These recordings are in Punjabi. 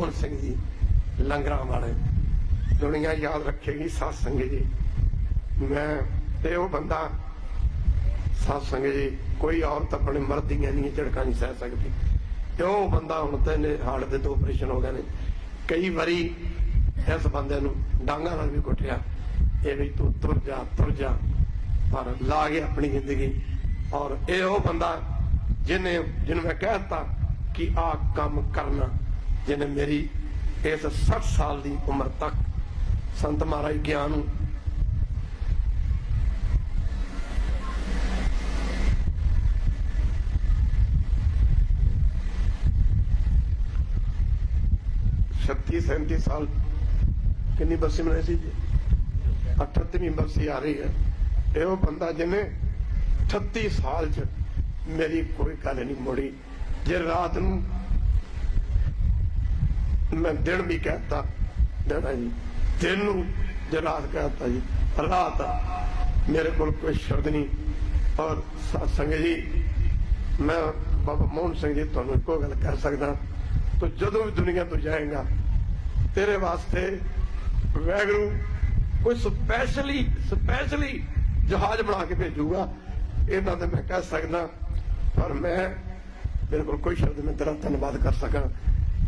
ਮੋਹਨ ਸਿੰਘ ਜੀ, ਲੰਗਰਾਂ ਵਾਲੇ। ਦੁਨੀਆ ਯਾਦ ਰੱਖੇਗੀ ਸਾਧ ਸੰਗਤ ਜੀ। ਮੈਂ ਤੇ ਉਹ ਬੰਦਾ ਸਾਧ ਸੰਗਤ ਜੀ, ਕੋਈ ਔਰਤ ਆਪਣੇ ਮਰਦ ਦੀਆਂ ਨਹੀਂ, ਝੜਕਾਂ ਨਹੀਂ ਸਹਿ ਸਕਦੀ। ਤੇ ਉਹ ਬੰਦਾ ਹੁਣ ਤੇ ਨੇ ਹਾਰਟ ਦੇ ਦੋ ਆਪਰੇਸ਼ਨ ਹੋ ਗਏ ਨੇ। ਕਈ ਵਾਰੀ ਇਸ ਬੰਦੇ ਨੂੰ ਡਾਂਗਾ ਨਾਲ ਵੀ ਕੁੱਟਿਆ। ਇਹ ਵੀ ਤੂੰ ਤੁਰ ਜਾ ਤੁਰ ਜਾ, ਪਰ ਲਾ ਗਿਆ ਆਪਣੀ ਜ਼ਿੰਦਗੀ। ਔਰ ਇਹ ਉਹ ਬੰਦਾ, ਜਿਹਨੇ, ਜਿਹਨੂੰ ਮੈਂ ਕਹਿਤਾ ਕਿ ਆ ਕੰਮ ਕਰਨਾ ਜਿਹਨੇ ਮੇਰੀ ਇਸ 60 ਸਾਲ ਦੀ ਉਮਰ ਤੱਕ ਸੰਤ ਮਹਾਰਾਜ ਗਿਆਨ ਨੂੰ ਛੱਤੀ 37 ਸਾਲ ਕਿੰਨੀ ਬਰਸੀ ਮਨਾਈ ਸੀ ਜੀ? 38ਵੀਂ ਬਰਸੀ ਆ ਰਹੀ ਹੈ। ਇਹ ਬੰਦਾ ਜਿਹਨੇ 38 ਸਾਲ ਚ ਮੇਰੀ ਕੋਈ ਗੱਲ ਨਹੀਂ ਮੋੜੀ। ਜੇ ਰਾਤ ਨੂੰ ਮੈਂ ਦਿਨ ਵੀ ਕਹਤਾ ਦੇਣਾ ਜੀ ਦਿਨ ਨੂੰ ਜੇ ਰਾਤ ਕਹਤਾ ਜੀ। ਰਾਤ ਮੇਰੇ ਕੋਲ ਕੋਈ ਸ਼ਬਦ ਨਹੀਂ। ਔਰ ਸਾਧ ਜੀ, ਮੈਂ ਬਾਬਾ ਮੋਹਨ ਸਿੰਘ ਜੀ ਤੁਹਾਨੂੰ ਇੱਕੋ ਗੱਲ ਕਰ ਸਕਦਾ। ਤੂੰ ਜਦੋਂ ਵੀ ਦੁਨੀਆ ਤੋਂ ਜਾਏਗਾ, ਤੇਰੇ ਵਾਸਤੇ ਵੈਗਰੂ ਕੋਈ ਸਪੈਸ਼ਲੀ ਸਪੈਸ਼ਲੀ ਜਹਾਜ਼ ਬਣਾ ਕੇ ਭੇਜੂਗਾ, ਇਹਨਾਂ ਤੇ ਮੈਂ ਕਹਿ ਸਕਦਾ। ਪਰ ਮੈਂ ਮੇਰੇ ਕੋਲ ਕੋਈ ਸ਼ਬਦ ਮੈਂ ਤੇਰਾ ਧੰਨਵਾਦ ਕਰ ਸਕਾਂ।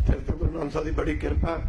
ਤੇਰੇ ਤੇ ਗੁਰੂ ਨਾਨਕ ਸਾਹਿਬ ਦੀ ਬੜੀ ਕਿਰਪਾ